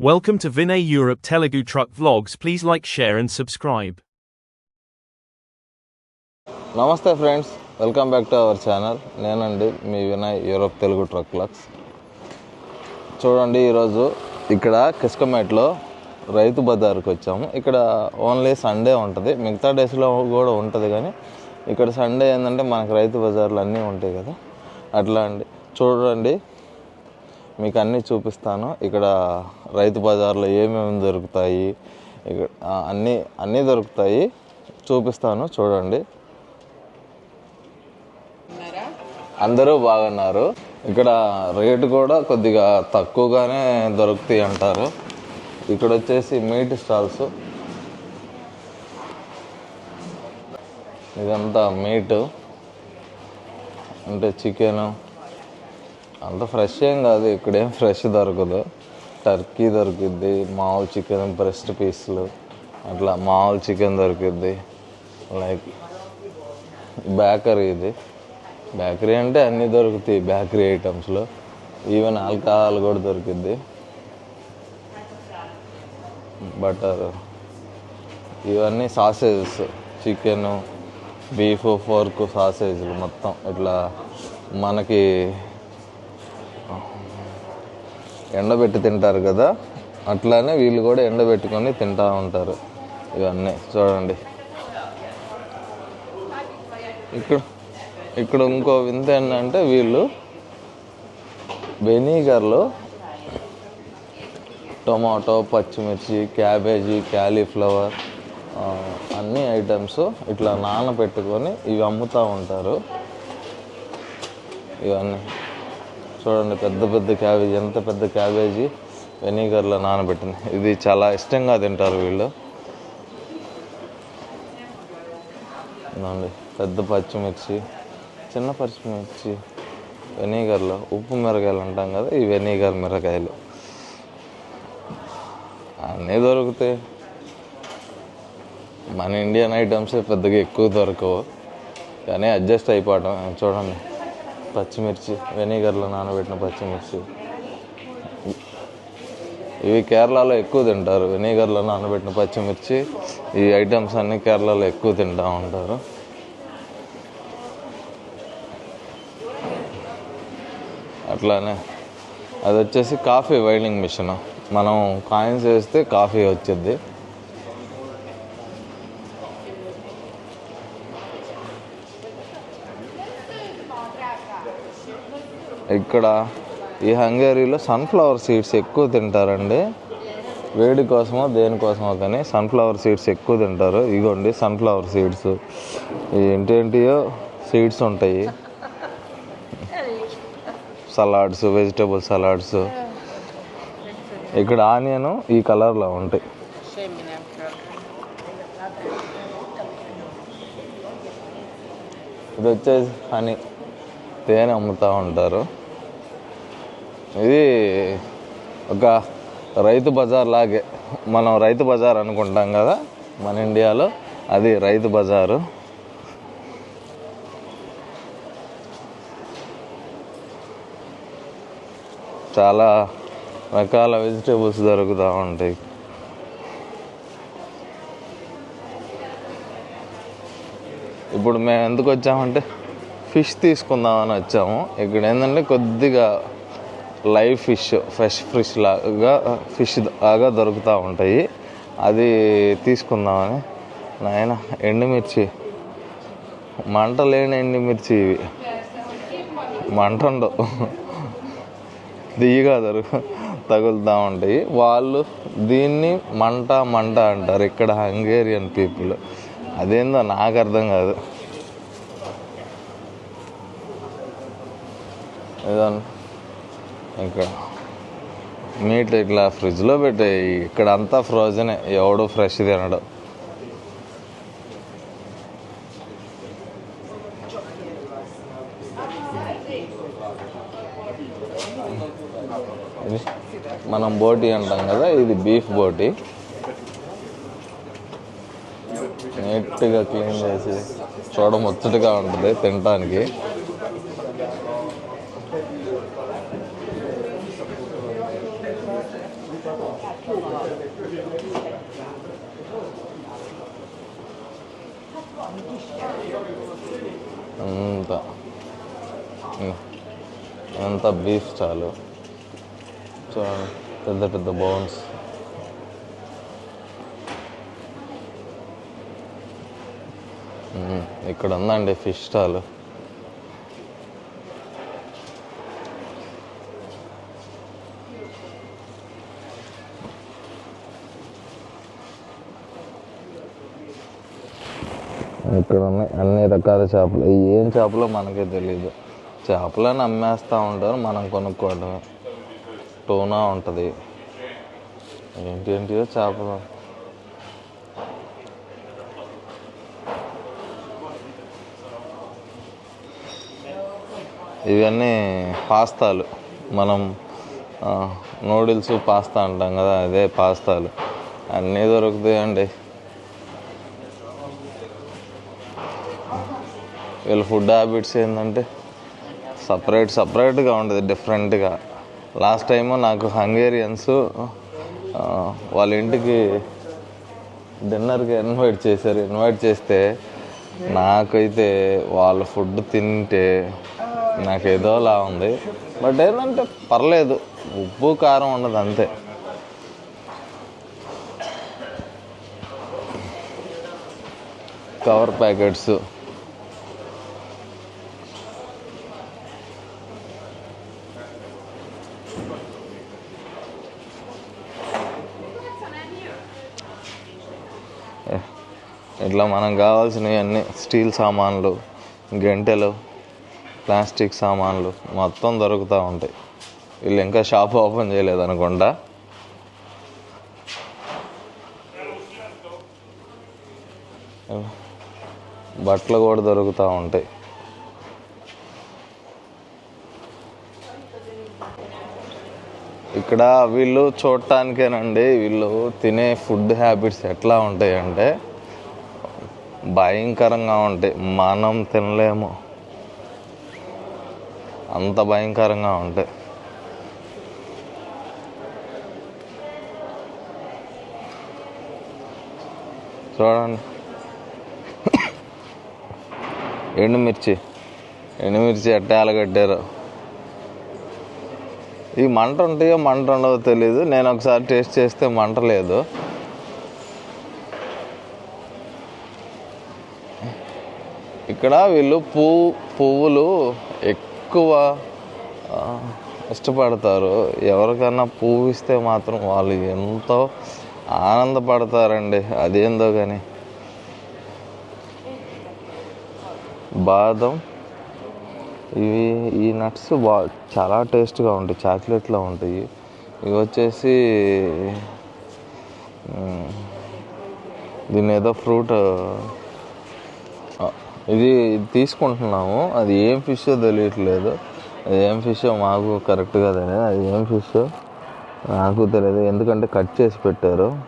Welcome to Vinay Europe Telugu Truck Vlogs. Please like, share, and subscribe. నమస్తే friends welcome back to our channel నేనండి మీ Vinay Europe Telugu truck లక్స్ చూడండి ఈరోజు ఇక్కడ కిస్కమేట్లో రైతు బజార్కి వచ్చాము. ఇక్కడ ఓన్లీ సండే ఉంటుంది. మిగతా డేస్లో కూడా ఉంటుంది కానీ ఇక్కడ సండే ఏంటంటే మనకు రైతు బజార్లు అన్నీ ఉంటాయి కదా. అట్లా అండి చూడండి మీకు అన్నీ చూపిస్తాను. ఇక్కడ రైతు బజార్లో ఏమేమి దొరుకుతాయి ఇక్కడ అన్నీ అన్నీ దొరుకుతాయి. చూపిస్తాను చూడండి. అందరూ బాగున్నారు. ఇక్కడ రేటు కూడా కొద్దిగా తక్కువగానే దొరుకుతాయి అంటారు. ఇక్కడ వచ్చేసి మీట్ స్టాల్స్. ఇదంతా మీటు. అంటే చికెను. అంత ఫ్రెష్ ఏం కాదు ఇక్కడేం ఫ్రెష్ దొరకదు. టర్కీ దొరుకుద్ది మామూలు చికెన్ బ్రెస్ట్ పీస్లు అట్లా మామూలు చికెన్ దొరుకుద్ది. లైక్ బేకరీ ఇది. బేకరీ అంటే అన్నీ దొరుకుతాయి బేకరీ ఐటమ్స్లో ఈవెన్ ఆల్కహాల్ కూడా దొరుకుద్ది. బటర్ ఇవన్నీ సాసేజెస్ చికెను బీఫ్ ఫోర్క్ సాసేజ్లు మొత్తం. ఇట్లా మనకి ఎండబెట్టి తింటారు కదా అట్లానే వీళ్ళు కూడా ఎండబెట్టుకొని తింటా ఉంటారు. ఇవన్నీ చూడండి. ఇక్కడ ఇక్కడ ఇంకో వింత ఏంటంటే వీళ్ళు వెనిగర్లో టొమాటో పచ్చిమిర్చి క్యాబేజీ క్యాలీఫ్లవర్ అన్ని ఐటమ్స్ ఇట్లా నానబెట్టుకొని ఇవి అమ్ముతూ ఉంటారు. ఇవన్నీ. చూడండి పెద్ద పెద్ద క్యాబేజీ ఎంత పెద్ద క్యాబేజీ వెనిగర్లో నానబెట్టింది ఇది చాలా ఇష్టంగా తింటారు వీళ్ళు. పెద్ద పచ్చిమిర్చి చిన్న పచ్చిమిర్చి వెనిగర్లో ఉప్పు మిరకాయలు అంటాం కదా ఈ వెనిగర్ మిరకాయలు అన్నీ దొరుకుతాయి. మన ఇండియన్ ఐటమ్స్ పెద్దగా ఎక్కువ దొరకవు. కానీ అడ్జస్ట్ అయిపోవటం చూడండి. పచ్చిమిర్చి వెనిగర్లో నానబెట్టిన పచ్చిమిర్చి. ఇవి కేరళలో ఎక్కువ తింటారు. వెనిగర్లో నానబెట్టిన పచ్చిమిర్చి ఈ ఐటమ్స్ అన్నీ కేరళలో ఎక్కువ తింటూ ఉంటారు. అట్లానే అది వచ్చేసి కాఫీ వైండింగ్ మిషన్. మనం కాయిన్స్ వేస్తే కాఫీ వచ్చింది ఇక్కడ ఈ హంగేరీలో సన్ఫ్లవర్ సీడ్స్ ఎక్కువ తింటారండి. వేడి కోసమో దేనికోసమో కానీ సన్ఫ్లవర్ సీడ్స్ ఎక్కువ తింటారు. ఇగోండి సన్ఫ్లవర్ సీడ్స్ ఏంటేంటియో సీడ్స్ ఉంటాయి. సలాడ్స్ వెజిటేబుల్ సలాడ్స్ ఇక్కడ ఆనియన్ ఈ కలర్లో ఉంటాయి. ఇది వచ్చేసి హనీ. తేనె అమ్ముతూ ఉంటారు. ఇది ఒక రైతు బజార్ లాగే మనం రైతు బజార్ అనుకుంటాం కదా మన ఇండియాలో అది రైతు బజారు. చాలా రకాల వెజిటేబుల్స్ దొరుకుతూ ఉంటాయి. ఇప్పుడు మేము ఎందుకు వచ్చామంటే ఫిష్ తీసుకుందామని వచ్చాము. ఇక్కడ ఏంటంటే కొద్దిగా లైవ్ ఫిష్ ఫ్రెష్ ఫిష్ లాగా ఫిష్ లాగా దొరుకుతూ ఉంటాయి. అది తీసుకుందామని. నాయన ఎండుమిర్చి. మంట లేని ఎండుమిర్చి ఇవి. మంట ఉండవు. దియ్యగా దొరుకు తగులుతూ ఉంటాయి. వాళ్ళు దీన్ని మంట మంట అంటారు ఇక్కడ హంగేరియన్ పీపుల్. అదేందో నాకు అర్థం కాదు. ఏదన్నా? ఇక్కడ మీట్ ఇట్లా ఫ్రిడ్జ్లో పెట్టాయి. ఇక్కడ అంతా ఫ్రోజనే. ఎవడు ఫ్రెష్ తినడు. మనం బోటి అంటాం కదా ఇది బీఫ్ బోటి. నీట్గా క్లీన్ చేసి చూడ ముచ్చటగా ఉంటుంది తినటానికి అంత ఉమ్. ఎంత బీఫ్ చాలు పెద్ద పెద్ద బౌన్స్ ఇక్కడ ఉందండి ఫిష్ స్టాల్. ఇక్కడ ఉన్నాయి అన్ని రకాల చేపలు. ఏం చేపలో మనకే తెలియదు చేపలని అమ్మేస్తూ ఉంటారు మనం కొనుక్కోవడమే. టోనా ఉంటుంది. ఏంటి ఏంటియో చేపలు. ఇవన్నీ పాస్తాలు. మనం నూడిల్స్ పాస్తా అంటాం కదా అదే పాస్తాలు. అన్నీ దొరుకుతాయండి. వీళ్ళ ఫుడ్ హ్యాబిట్స్ ఏంటంటే సపరేట్ సపరేట్గా ఉండదు డిఫరెంట్గా లాస్ట్ టైము నాకు హంగేరియన్స్ వాళ్ళ ఇంటికి డిన్నర్కి ఇన్వైట్ చేశారు. ఇన్వైట్ చేస్తే నాకైతే వాళ్ళ ఫుడ్ తింటే నాకు ఏదోలా ఉంది. బట్ ఏంటంటే పర్లేదు ఉప్పు కారం ఉండదు అంతే. కవర్ ప్యాకెట్స్ ఇట్లా మనకు కావాల్సినవి అన్నీ. స్టీల్ సామాన్లు గంటెలు ప్లాస్టిక్ సామాన్లు మొత్తం దొరుకుతూ ఉంటాయి. వీళ్ళు ఇంకా షాప్ ఓపెన్ చేయలేదు అనుకుంటా. బట్టలు కూడా దొరుకుతూ ఉంటాయి. ఇక్కడ వీళ్ళు చూడటానికేనండి వీళ్ళు తినే ఫుడ్ హ్యాబిట్స్ ఎట్లా ఉంటాయంటే భయంకరంగా ఉంటాయి మనం తినలేము. అంత భయంకరంగా ఉంటాయి చూడండి. ఎండుమిర్చి ఎండుమిర్చి ఎట్ట కట్టారు? ఈ మంట ఉంటాయో మంట ఉండదో తెలీదు. నేను ఒకసారి టేస్ట్ చేస్తే మంట లేదు. ఇక్కడ వీళ్ళు పువ్వు పువ్వులు ఎక్కువ ఇష్టపడతారు ఎవరికైనా పువ్వు ఇస్తే మాత్రం వాళ్ళు ఎంతో ఆనందపడతారండి. అదేందో కానీ బాదం. ఇవి ఈ నట్స్ బా చాలా టేస్ట్గా ఉంటాయి. చాక్లెట్లో ఉంటాయి. ఇవి వచ్చేసి దీని ఏదో ఫ్రూట్ ఇది తీసుకుంటున్నాము. అది ఏం ఫిష్ తెలియట్లేదు. అది ఏం ఫిష్ మాకు కరెక్ట్గా తెలియదు. అది ఏం ఫిష్ నాకు తెలియదు. ఎందుకంటే కట్ చేసి పెట్టారు.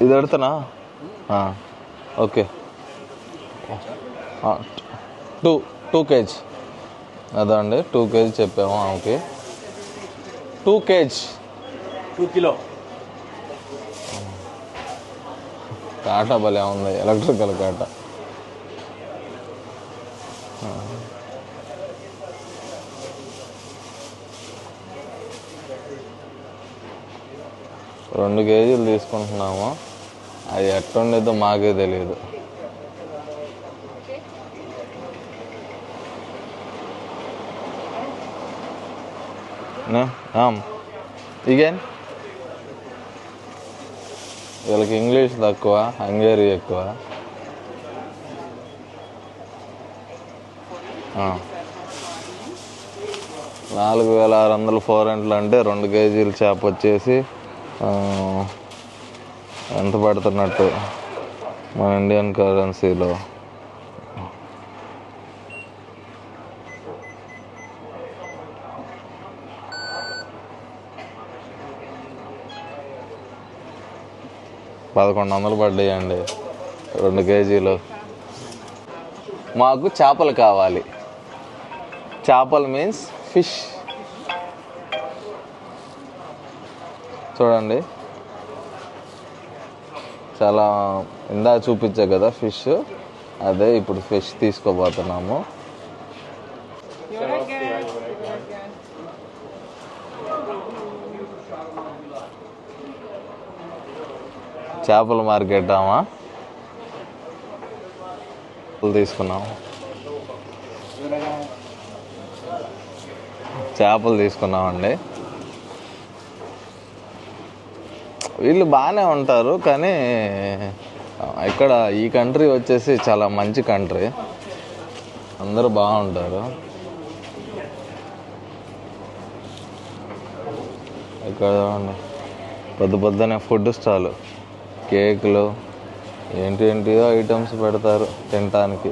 ఇది పెడతానా? ఓకే. టూ టూ కేజీ అదండి టూ కేజీ చెప్పాము ఆమెకి. టూ కేజీ టూ కిలో కాటా భలే ఉంది. ఎలక్ట్రికల్ కాటా. రెండు కేజీలు తీసుకుంటున్నాము. అది ఎట్టుండేదో మాకే తెలియదు ఇగేన్. వీళ్ళకి ఇంగ్లీష్ తక్కువ హంగేరీ ఎక్కువ. నాలుగు వేల ఆరు వందలు ఫోర్ అంటే రెండు కేజీలు చేప వచ్చేసి ఎంత పడుతున్నట్టు మన ఇండియన్ కరెన్సీలో? పదకొండు వందలు పడ్డాయండి రెండు కేజీలు. మాకు చేపలు కావాలి. చేపలు మీన్స్ ఫిష్ చూడండి. చాలా ఇందా చూపించా కదా ఫిష్. అదే ఇప్పుడు ఫిష్ తీసుకోబోతున్నాము. చేపల మార్కెట్ ఆమా తీసుకున్నాము. చేపలు తీసుకున్నామండి. వీళ్ళు బాగానే ఉంటారు కానీ ఇక్కడ ఈ కంట్రీ వచ్చేసి చాలా మంచి కంట్రీ. అందరూ బాగుంటారు. ఇక్కడ చూడండి పొద్దు పొద్దునే ఫుడ్ స్టాల్ కేకులు ఏంటి ఏంటియో ఐటమ్స్ పెడతారు తినటానికి.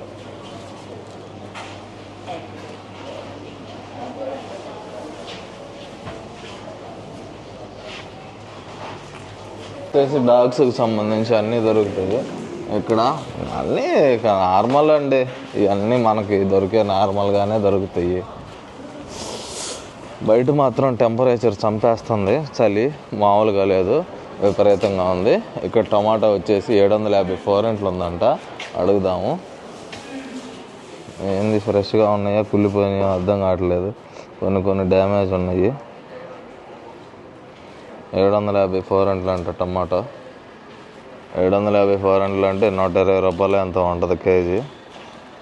వచ్చేసి డాగ్స్కి సంబంధించి అన్నీ దొరుకుతాయి. ఇక్కడ అన్నీ నార్మల్ అండి. ఇవన్నీ మనకి దొరికే నార్మల్గానే దొరుకుతాయి. బయట మాత్రం టెంపరేచర్ చంపేస్తుంది. చలి మామూలుగా లేదు. విపరీతంగా ఉంది. ఇక్కడ టమాటా వచ్చేసి ఏడు వందల యాభై ఫోరెంట్లు ఉందంట. అడుగుదాము. ఏంది ఫ్రెష్గా ఉన్నాయో కుళ్ళిపోయినాయో అర్థం కావట్లేదు. కొన్ని కొన్ని డ్యామేజ్ ఉన్నాయి. ఏడు వందల యాభై ఫోర్ హండ్రెడ్ అంట టమాటో. ఏడు వందల యాభై ఫోర్ హండ్రెడ్ అంటే నూట ఇరవై రూపాయలు ఎంత ఉంటుంది కేజీ?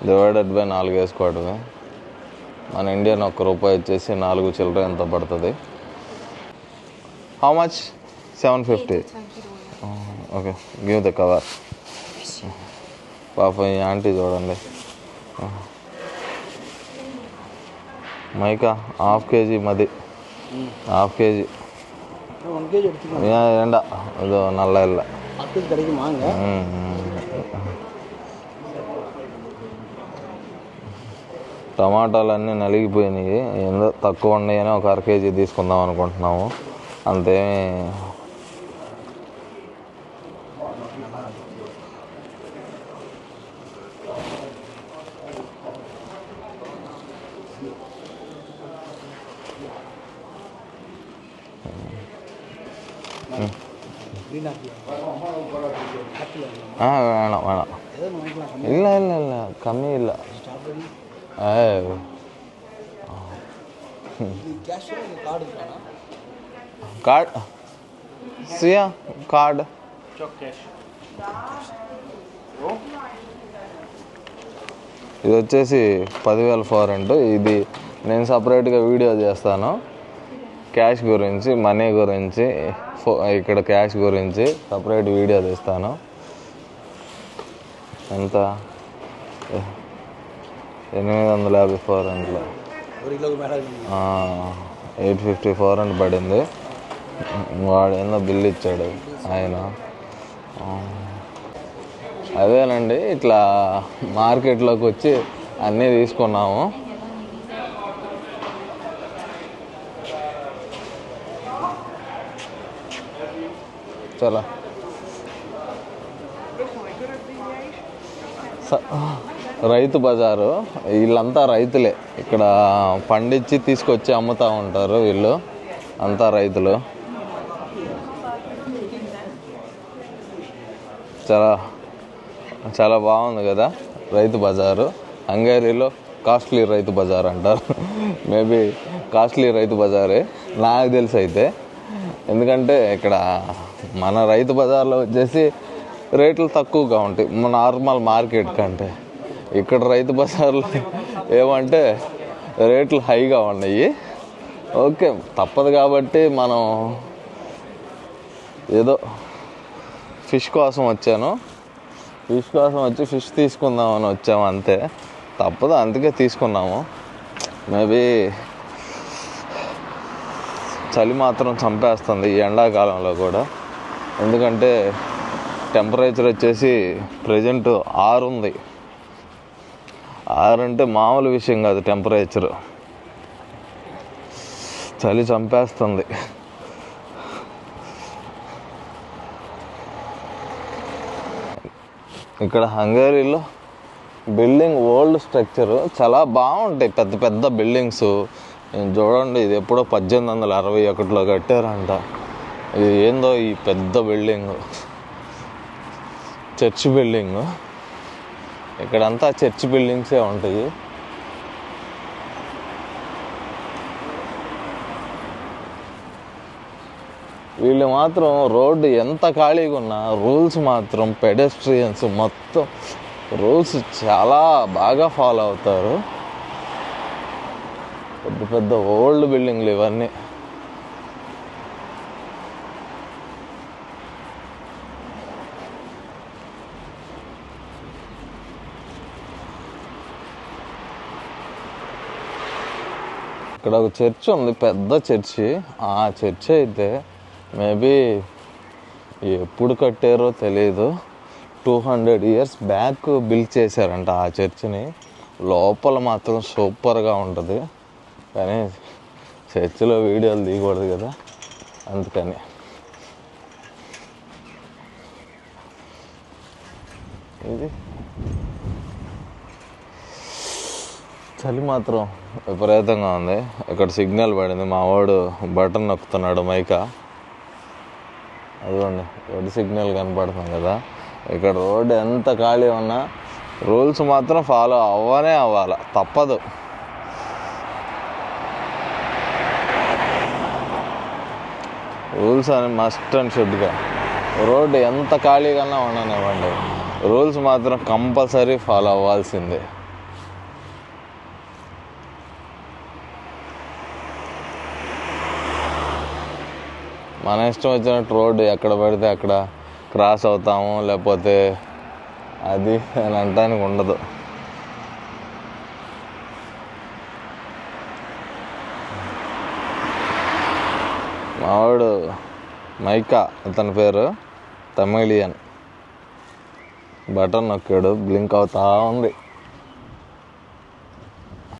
డివైడెడ్ బై నాలుగు వేసుకోవడమే మన ఇండియన్ ఒక్క రూపాయి వచ్చేసి నాలుగు చిల్లర ఎంత పడుతుంది? How much seven fifty okay give the cover పాపం ఈ ఆంటీ చూడండి. మైకా హాఫ్ కేజీ మది. Half KG. ஒன் கேஜி எடுத்துக்கலாம் ஏன் வேண்டாம் இது நல்லா இல்லை பத்து கிடைக்குமாங்க టమాటాలు అన్నీ నలిగిపోయినాయి ఏందో తక్కువ ఉన్నాయని ఒక అర కేజీ తీసుకుందాం అనుకుంటున్నాము అంతేమి க்ரீன் ஆப்பிள் ஆப்பிள் வாங்கலாம் ఆ, వేణం వేణం ஏதோ ஒன்று வாங்கிக்கலாம் இல்லை இல்லை இல்லை கம்மி இல்லை ஸ்ட்ராபெரி ஏய் இது கேஷ் கார்டு இருக்கானா కార్డ్ సియా కార్డ్ ఇది వచ్చేసి పదివేల ఫోర్ అంటూ ఇది నేను సపరేట్గా వీడియో చేస్తాను క్యాష్ గురించి మనీ గురించి ఫో ఇక్కడ క్యాష్ గురించి సపరేట్ వీడియో తీస్తాను. ఎంత? ఎనిమిది వందల యాభై ఫోర్ అంట్లో ఎయిట్ ఫిఫ్టీ ఫోర్ అండ్ పడింది. వాడు ఏదో బిల్ ఇచ్చాడు ఆయన. అదేనండి ఇట్లా మార్కెట్లోకి వచ్చి అన్నీ తీసుకున్నాము. చాలా స- రైతు బజారు. వీళ్ళంతా రైతులే. ఇక్కడ పండించి తీసుకొచ్చి అమ్ముతూ ఉంటారు వీళ్ళు. అంతా రైతులు. చాలా చాలా బాగుంది కదా రైతు బజారు. హంగేరీలో కాస్ట్లీ రైతు బజార్ అంటారు. మేబీ కాస్ట్లీ రైతు బజారే. నాకు తెలిసి అయితే. ఎందుకంటే ఇక్కడ మన రైతు బజార్లో వచ్చేసి రేట్లు తక్కువగా ఉంటాయి. మన నార్మల్ మార్కెట్ కంటే. ఇక్కడ రైతు బజార్లో ఏమంటే రేట్లు హైగా ఉన్నాయి. ఓకే తప్పదు కాబట్టి మనం ఏదో ఫిష్ కోసం వచ్చాను. ఫిష్ కోసం వచ్చి ఫిష్ తీసుకుందామని వచ్చాము అంతే. తప్పదు అందుకే తీసుకున్నాము. మేబీ చలి మాత్రం చంపేస్తుంది ఈ ఎండాకాలంలో కూడా. ఎందుకంటే టెంపరేచర్ వచ్చేసి ప్రజెంట్ ఆరు ఉంది. ఆరు అంటే మామూలు విషయం కాదు టెంపరేచర్. చలి చంపేస్తుంది. ఇక్కడ హంగేరీలో బిల్డింగ్ ఓల్డ్ స్ట్రక్చర్. చాలా బాగుంటాయి పెద్ద పెద్ద బిల్డింగ్స్. చూడండి ఇది ఎప్పుడో పద్దెనిమిది వందల అరవై ఒకటిలో కట్టారంట. ఇది ఏందో ఈ పెద్ద బిల్డింగ్. Church building. ఇక్కడంతా చర్చ్ బిల్డింగ్సే ఉంటాయి వీళ్ళు మాత్రం రోడ్డు ఎంత ఖాళీగా ఉన్నా రూల్స్ మాత్రం పెడెస్ట్రియన్స్ మొత్తం రూల్స్ చాలా బాగా ఫాలో అవుతారు. పెద్ద పెద్ద ఓల్డ్ బిల్డింగ్లు ఇవన్నీ. ఇక్కడ ఒక చర్చ్ ఉంది పెద్ద చర్చి. ఆ చర్చ్ అయితే మేబీ ఎప్పుడు కట్టారో తెలియదు two hundred years back build చేశారంట ఆ చర్చిని. లోపల మాత్రం సూపర్గా ఉంటుంది. కానీ చర్చిలో వీడియోలు తీయకూడదు కదా. అందుకని. ఇది. చలి మాత్రం విపరీతంగా ఉంది. ఇక్కడ సిగ్నల్ పడింది. మా వాడు బటన్ నొక్కుతున్నాడు మైక. అదిగోండి రెడ్ సిగ్నల్ కనపడుతుంది కదా. ఇక్కడ రోడ్డు ఎంత ఖాళీ ఉన్నా రూల్స్ మాత్రం ఫాలో అవ్వనే అవ్వాలి. తప్పదు. రూల్స్ అని మస్ట్ అండ్ షుడ్గా రోడ్డు ఎంత ఖాళీగా ఉండనివ్వండి. రూల్స్ మాత్రం కంపల్సరీ ఫాలో అవ్వాల్సిందే. మన ఇష్టం వచ్చినట్టు రోడ్డు ఎక్కడ పడితే అక్కడ క్రాస్ అవుతాము లేకపోతే అది అని అంటానికి ఉండదు. మావాడు మైకా అతని పేరు తమిళియన్. బటన్ నొక్కాడు బ్లింక్ అవుతా ఉంది.